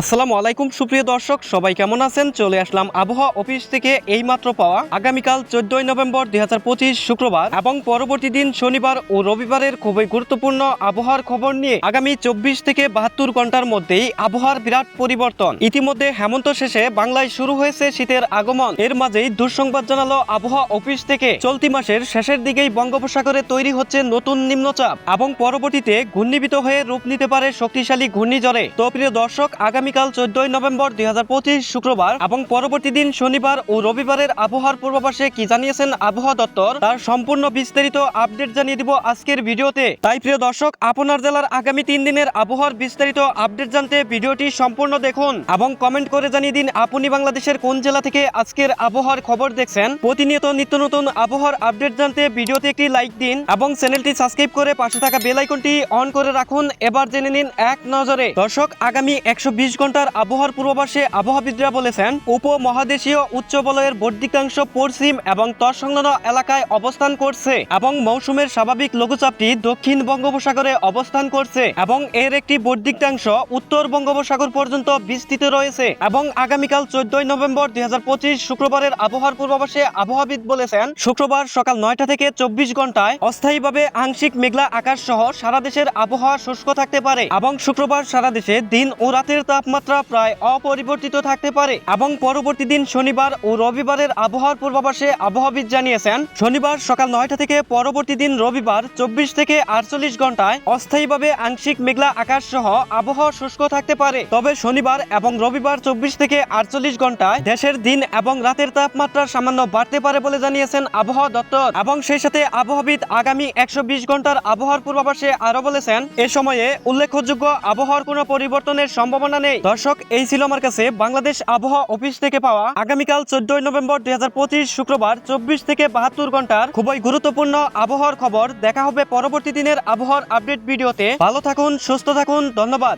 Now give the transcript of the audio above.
আসসালামু আলাইকুম, সুপ্রিয় দর্শক, সবাই কেমন আছেন? চলে আসলাম আবহাওয়া অফিস থেকে এইমাত্র পাওয়া আগামীকাল চোদ্দই নভেম্বর দুই হাজার পঁচিশ শুক্রবার এবং পরবর্তী দিন শনিবার ও রবিবারের খুবই গুরুত্বপূর্ণ আবহাওয়ার খবর নিয়ে আগামী চব্বিশ থেকে বাহাত্তর ঘণ্টার মধ্যেই আবহাওয়ার বিরাট পরিবর্তন। ইতিমধ্যে হেমন্ত শেষে বাংলায় শুরু হয়েছে শীতের আগমন। এর মাঝেই দুঃসংবাদ জানালো আবহাওয়া অফিস থেকে, চলতি মাসের শেষের দিকেই বঙ্গোপসাগরে তৈরি হচ্ছে নতুন নিম্নচাপ এবং পরবর্তীতে ঘূর্ণীভূত হয়ে রূপ নিতে পারে শক্তিশালী ঘূর্ণিঝড়ে। তো প্রিয় দর্শক আগামীকাল চোদ্দই নভেম্বর দুই শুক্রবার এবং পরবর্তী দিন শনিবার ও রবিবারের আবহাওয়ার পূর্বাভাসে কি জানিয়েছেন আবহাওয়া দপ্তর, তার সম্পূর্ণ বিস্তারিত আপডেট জানিয়ে দিব আজকের ভিডিওতে। তাই প্রিয় দর্শক, আপনার জেলার আগামী তিন দিনের আবহাওয়ার বিস্তারিত আপডেট জানতে ভিডিওটি সম্পূর্ণ দেখুন এবং কমেন্ট করে জানিয়ে দিন আপনি বাংলাদেশের কোন জেলা থেকে আজকের আবহাওয়ার খবর দেখছেন। প্রতিনিয়ত নিত্য নতুন আবহাওয়ার আপডেট জানতে ভিডিওতে একটি লাইক দিন এবং চ্যানেলটি সাবস্ক্রাইব করে পাশে থাকা বেল আইকনটি অন করে রাখুন। এবার জেনে নিন এক নজরে। দর্শক, আগামী একশো বিশ ঘণ্টার আবহাওয়ার পূর্বাভাসে আবহাওয়াবিদরা বলেছেন, উপমহাদেশীয় উচ্চ বলয়ের বর্ধিকাংশ পশ্চিম এবং তৎসংলগ্ন এলাকায় অবস্থান করছে এবং মৌসুমের স্বাভাবিক লঘুচাপটি দক্ষিণ বঙ্গোপসাগরে অবস্থান করছে এবং এর একটি বর্ধিকাংশ উত্তর বঙ্গোপসাগর পর্যন্ত বিস্তৃত রয়েছে এবং আগামীকাল চোদ্দই নভেম্বর দুই হাজার পঁচিশ শুক্রবারের আবহাওয়ার পূর্বাভাসে আবহাওয়াবিদ বলেছেন, শুক্রবার সকাল নয়টা থেকে চব্বিশ ঘন্টায় অস্থায়ীভাবে আংশিক মেঘলা আকাশ সহ সারা দেশের আবহাওয়া শুষ্ক থাকতে পারে এবং শুক্রবার সারা দেশে দিন ও রাতের তাপমাত্রা প্রায় অপরিবর্তিত থাকতে পারে এবং পরবর্তী দিন শনিবার ও রবিবারের আবহাওয়ার পূর্বাভাসে আবহাওয়াবিদ জানিয়েছেন, শনিবার সকাল নয়টা থেকে পরবর্তী দিন রবিবার চব্বিশ থেকে আটচল্লিশ ঘন্টায় অস্থায়ীভাবে আংশিক মেঘলা আকাশ সহ আবহাওয়া শুষ্ক থাকতে পারে। তবে শনিবার এবং রবিবার চব্বিশ থেকে আটচল্লিশ ঘন্টায় দেশের দিন এবং রাতের তাপমাত্রা সামান্য বাড়তে পারে বলে জানিয়েছেন আবহাওয়া দপ্তর। এবং সেই সাথে আবহাওয়াবিদ আগামী একশো বিশ ঘণ্টার আবহাওয়ার পূর্বাভাসে আরও বলেছেন, এ সময়ে উল্লেখযোগ্য আবহাওয়ার কোনো পরিবর্তনের সম্ভাবনা নেই। দর্শক, এই ছিল আমার কাছে বাংলাদেশ আবহাওয়া অফিস থেকে পাওয়া আগামীকাল চোদ্দই নভেম্বর দুই হাজার পঁচিশ শুক্রবার চব্বিশ থেকে বাহাত্তর ঘণ্টার খুবই গুরুত্বপূর্ণ আবহাওয়ার খবর। দেখা হবে পরবর্তী দিনের আবহাওয়ার আপডেট ভিডিওতে। ভালো থাকুন, সুস্থ থাকুন, ধন্যবাদ।